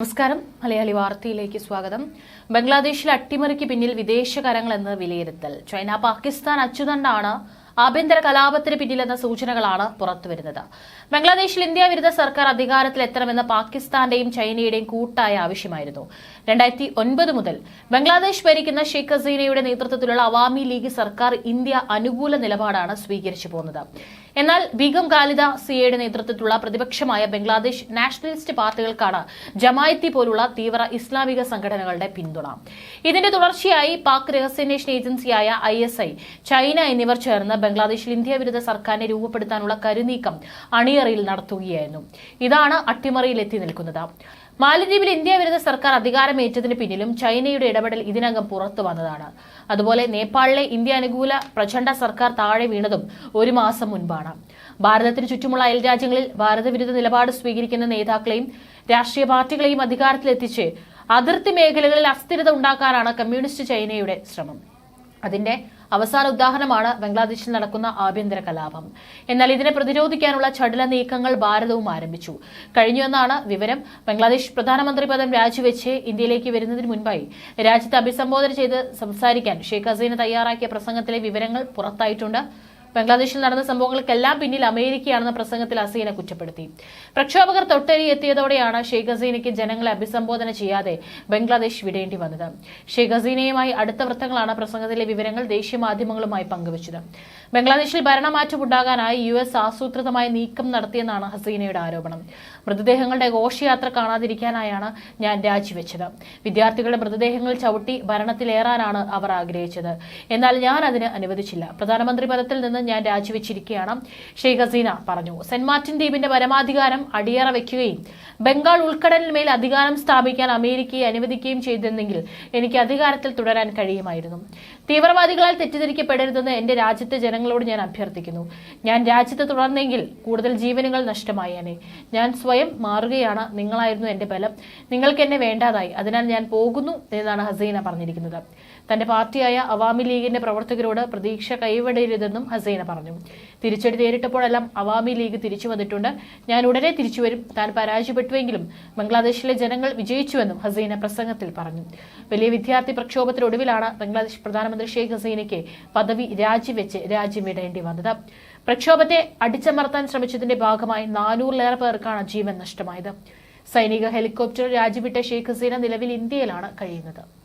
നമസ്കാരം. മലയാളി വാർത്തയിലേക്ക് സ്വാഗതം. ബംഗ്ലാദേശിൽ അട്ടിമറിക്ക് പിന്നിൽ വിദേശ കരങ്ങളെന്ന് വിലയിരുത്തൽ. ചൈന പാകിസ്ഥാൻ അച്ചുതണ്ടാണ് ആഭ്യന്തര കലാപത്തിന് പിന്നിലെന്ന സൂചനകളാണ് പുറത്തുവരുന്നത്. ബംഗ്ലാദേശിൽ ഇന്ത്യ വിരുദ്ധ സർക്കാർ അധികാരത്തിൽ എത്തണമെന്ന പാകിസ്ഥാന്റെയും ചൈനയുടെയും കൂട്ടായ ആവശ്യമായിരുന്നു. രണ്ടായിരത്തി ഒൻപത് മുതൽ ബംഗ്ലാദേശ് ഭരിക്കുന്ന ഷെയ്ഖ് ഹസീനയുടെ നേതൃത്വത്തിലുള്ള അവാമി ലീഗ് സർക്കാർ ഇന്ത്യ അനുകൂല നിലപാടാണ് സ്വീകരിച്ചു പോകുന്നത്. എന്നാൽ ബീഗം ഖാലിദ സിയയുടെ നേതൃത്വത്തിലുള്ള പ്രതിപക്ഷമായ ബംഗ്ലാദേശ് നാഷണലിസ്റ്റ് പാർട്ടികൾക്കാണ് ജമായത്തി പോലുള്ള തീവ്ര ഇസ്ലാമിക സംഘടനകളുടെ പിന്തുണ. ഇതിന്റെ തുടർച്ചയായി പാക് രഹസ്യാന്വേഷണ ഏജൻസിയായ ഐ എസ് ഐ ചൈന എന്നിവർ ചേർന്ന് ബംഗ്ലാദേശിൽ ഇന്ത്യ വിരുദ്ധ സർക്കാരിനെ രൂപപ്പെടുത്താനുള്ള കരുനീക്കം അണിയറയിൽ നടത്തുകയായിരുന്നു. ഇതാണ് അട്ടിമറിയിൽ എത്തി നിൽക്കുന്നത്. മാലദ്വീപിൽ ഇന്ത്യ വിരുദ്ധ സർക്കാർ അധികാരമേറ്റതിന് പിന്നിലും ചൈനയുടെ ഇടപെടൽ ഇതിനകം പുറത്തു വന്നതാണ്. അതുപോലെ നേപ്പാളിലെ ഇന്ത്യ അനുകൂല പ്രചണ്ഡ സർക്കാർ താഴെ വീണതും ഒരു മാസം മുൻപാണ്. ഭാരതത്തിന് ചുറ്റുമുള്ള അയൽ രാജ്യങ്ങളിൽ ഭാരതവിരുദ്ധ നിലപാട് സ്വീകരിക്കുന്ന നേതാക്കളെയും രാഷ്ട്രീയ പാർട്ടികളെയും അധികാരത്തിലെത്തിച്ച് അതിർത്തി മേഖലകളിൽ അസ്ഥിരത ഉണ്ടാക്കാനാണ് കമ്മ്യൂണിസ്റ്റ് ചൈനയുടെ ശ്രമം. അതിന്റെ അവസാന ഉദാഹരണമാണ് ബംഗ്ലാദേശിൽ നടക്കുന്ന ആഭ്യന്തര കലാപം. എന്നാൽ ഇതിനെ പ്രതിരോധിക്കാനുള്ള ചടുല നീക്കങ്ങൾ ഭാരതവും ആരംഭിച്ചു. കഴിഞ്ഞുവെന്നാണ് വിവരം. ബംഗ്ലാദേശ് പ്രധാനമന്ത്രി പദം രാജിവെച്ച് ഇന്ത്യയിലേക്ക് വരുന്നതിന് മുൻപായി രാജ്യത്തെ അഭിസംബോധന ചെയ്ത് സംസാരിക്കാൻ ഷെയ്ഖ് ഹസീന തയ്യാറാക്കിയ പ്രസംഗത്തിലെ വിവരങ്ങൾ പുറത്തായിട്ടുണ്ട്. ബംഗ്ലാദേശിൽ നടന്ന സംഭവങ്ങൾക്കെല്ലാം പിന്നിൽ അമേരിക്കയാണെന്ന പ്രസംഗത്തിൽ ഹസീന കുറ്റപ്പെടുത്തി. പ്രക്ഷോഭകർ തൊട്ടരി എത്തിയതോടെയാണ് ഷെയ്ഖ് ഹസീനയ്ക്ക് ജനങ്ങളെ അഭിസംബോധന ചെയ്യാതെ ബംഗ്ലാദേശ് വിടേണ്ടി വന്നത്. ഷെയ്ഖ് ഹസീനയുമായി അടുത്ത വൃത്തങ്ങളാണ് പ്രസംഗത്തിലെ വിവരങ്ങൾ ദേശീയ മാധ്യമങ്ങളുമായി പങ്കുവച്ചത്. ബംഗ്ലാദേശിൽ ഭരണമാറ്റം ഉണ്ടാകാനായി യു എസ് ആസൂത്രിതമായ നീക്കം നടത്തിയെന്നാണ് ഹസീനയുടെ ആരോപണം. മൃതദേഹങ്ങളുടെ ഘോഷയാത്ര കാണാതിരിക്കാനായാണ് ഞാൻ രാജിവെച്ചത്. വിദ്യാർത്ഥികളുടെ മൃതദേഹങ്ങൾ ചവിട്ടി ഭരണത്തിലേറാനാണ് അവർ ആഗ്രഹിച്ചത്. എന്നാൽ ഞാൻ അതിന് അനുവദിച്ചില്ല. പ്രധാനമന്ത്രി പദത്തിൽ നിന്ന് ഞാൻ രാജിവെച്ചിരിക്കുകയാണ് ഷെയ്ഖ് ഹസീന പറഞ്ഞു. സെന്റ് മാർട്ടിൻ ദ്വീപിന്റെ പരമാധികാരം അടിയറ വയ്ക്കുകയും ബംഗാൾ ഉൾക്കടലിൽ മേൽ അധികാരം സ്ഥാപിക്കാൻ അമേരിക്കയെ അനുവദിക്കുകയും ചെയ്തിരുന്നെങ്കിൽ എനിക്ക് അധികാരത്തിൽ തുടരാൻ കഴിയുമായിരുന്നു. തീവ്രവാദികളാൽ തെറ്റിദ്ധരിക്കപ്പെടരുതെന്ന് എന്റെ രാജ്യത്തെ ജനങ്ങളോട് ഞാൻ അഭ്യർത്ഥിക്കുന്നു. ഞാൻ രാജ്യത്ത് തുടർന്നെങ്കിൽ കൂടുതൽ ജീവനുകൾ നഷ്ടമായേനെ. ഞാൻ സ്വയം മാറുകയാണ് നിങ്ങളായിരുന്നു എന്റെ ബലം. നിങ്ങൾക്ക് എന്നെ വേണ്ടാതായി. അതിനാൽ ഞാൻ പോകുന്നു എന്നാണ് ഹസീന പറഞ്ഞിരിക്കുന്നത്. തന്റെ പാർട്ടിയായ അവാമി ലീഗിന്റെ പ്രവർത്തകരോട് പ്രതീക്ഷ കൈവിടരുതെന്നും ഹസീന പറഞ്ഞു. തിരിച്ചടി നേരിട്ടപ്പോഴെല്ലാം അവാമി ലീഗ് തിരിച്ചു വന്നിട്ടുണ്ട്. ഞാൻ ഉടനെ തിരിച്ചു വരും. താൻ പരാജയപ്പെട്ടുവെങ്കിലും ബംഗ്ലാദേശിലെ ജനങ്ങൾ വിജയിച്ചുവെന്നും ഹസീന പ്രസംഗത്തിൽ പറഞ്ഞു. വലിയ വിദ്യാർത്ഥി പ്രക്ഷോഭത്തിനൊടുവിലാണ് ബംഗ്ലാദേശ് പ്രധാനമന്ത്രി ഷെയ്ഖ് ഹസീനയ്ക്ക് പദവി രാജിവെച്ച് രാജ്യം വിടേണ്ടി വന്നത്. പ്രക്ഷോഭത്തെ അടിച്ചമർത്താൻ ശ്രമിച്ചതിന്റെ ഭാഗമായി നാനൂറിലേറെ പേർക്കാണ് ജീവൻ നഷ്ടമായത്. സൈനിക ഹെലികോപ്റ്റർ രാജിവിട്ട ഷെയ്ഖ് ഹസീന നിലവിൽ ഇന്ത്യയിലാണ് കഴിയുന്നത്.